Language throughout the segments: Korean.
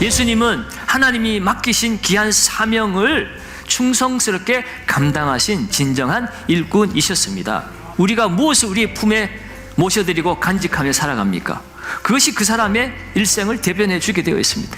예수님은 하나님이 맡기신 귀한 사명을 충성스럽게 감당하신 진정한 일꾼이셨습니다. 우리가 무엇을 우리의 품에 모셔드리고 간직하며 살아갑니까? 그것이 그 사람의 일생을 대변해 주게 되어 있습니다.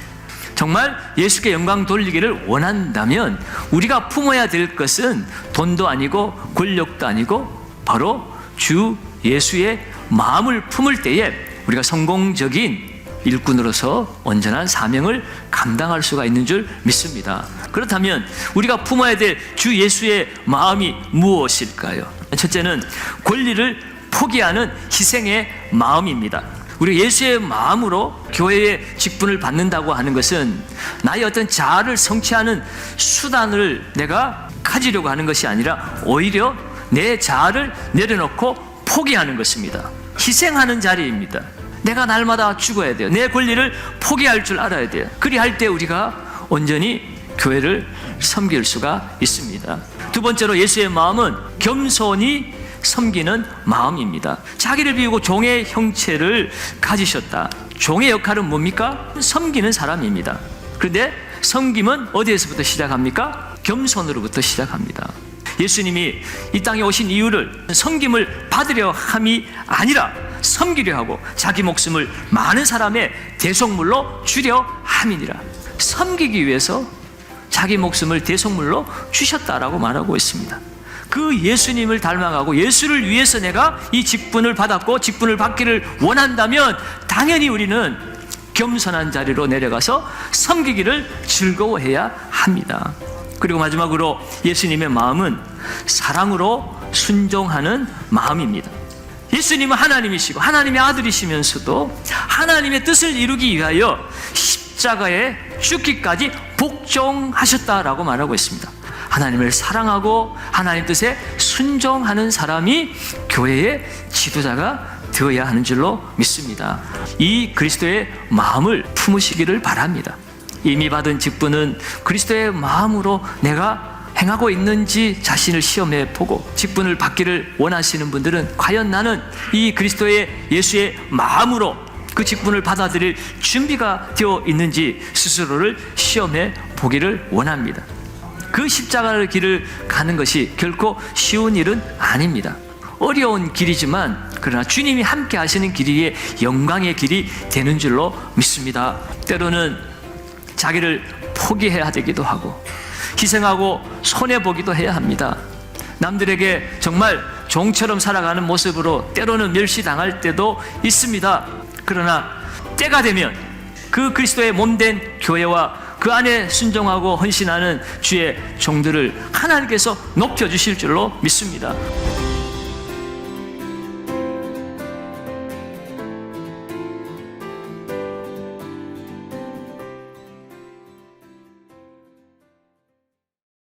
정말 예수께 영광 돌리기를 원한다면 우리가 품어야 될 것은 돈도 아니고 권력도 아니고 바로 주 예수의 마음을 품을 때에 우리가 성공적인 일꾼으로서 온전한 사명을 감당할 수가 있는 줄 믿습니다. 그렇다면 우리가 품어야 될 주 예수의 마음이 무엇일까요? 첫째는 권리를 포기하는 희생의 마음입니다. 우리 예수의 마음으로 교회의 직분을 받는다고 하는 것은 나의 어떤 자아를 성취하는 수단을 내가 가지려고 하는 것이 아니라 오히려 내 자아를 내려놓고 포기하는 것입니다. 희생하는 자리입니다. 내가 날마다 죽어야 돼요. 내 권리를 포기할 줄 알아야 돼요. 그리할 때 우리가 온전히 교회를 섬길 수가 있습니다. 두 번째로 예수의 마음은 겸손히 섬기는 마음입니다. 자기를 비우고 종의 형체를 가지셨다. 종의 역할은 뭡니까? 섬기는 사람입니다. 그런데 섬김은 어디에서부터 시작합니까? 겸손으로부터 시작합니다. 예수님이 이 땅에 오신 이유를 섬김을 받으려 함이 아니라 섬기려 하고 자기 목숨을 많은 사람의 대속물로 주려 함이니라. 섬기기 위해서 자기 목숨을 대속물로 주셨다라고 말하고 있습니다. 그 예수님을 닮아가고 예수를 위해서 내가 이 직분을 받았고 직분을 받기를 원한다면 당연히 우리는 겸손한 자리로 내려가서 섬기기를 즐거워해야 합니다. 그리고 마지막으로 예수님의 마음은 사랑으로 순종하는 마음입니다. 예수님은 하나님이시고 하나님의 아들이시면서도 하나님의 뜻을 이루기 위하여 십자가에 죽기까지 복종하셨다라고 말하고 있습니다. 하나님을 사랑하고 하나님 뜻에 순종하는 사람이 교회의 지도자가 되어야 하는 줄로 믿습니다. 이 그리스도의 마음을 품으시기를 바랍니다. 이미 받은 직분은 그리스도의 마음으로 내가 행하고 있는지 자신을 시험해 보고 직분을 받기를 원하시는 분들은 과연 나는 이 그리스도의 예수의 마음으로 그 직분을 받아들일 준비가 되어 있는지 스스로를 시험해 보기를 원합니다. 그 십자가의 길을 가는 것이 결코 쉬운 일은 아닙니다. 어려운 길이지만 그러나 주님이 함께 하시는 길이 영광의 길이 되는 줄로 믿습니다. 때로는 자기를 포기해야 되기도 하고 희생하고 손해 보기도 해야 합니다. 남들에게 정말 종처럼 살아가는 모습으로 때로는 멸시당할 때도 있습니다. 그러나 때가 되면 그 그리스도의 몸된 교회와 그 안에 순종하고 헌신하는 주의 종들을 하나님께서 높여 주실 줄로 믿습니다.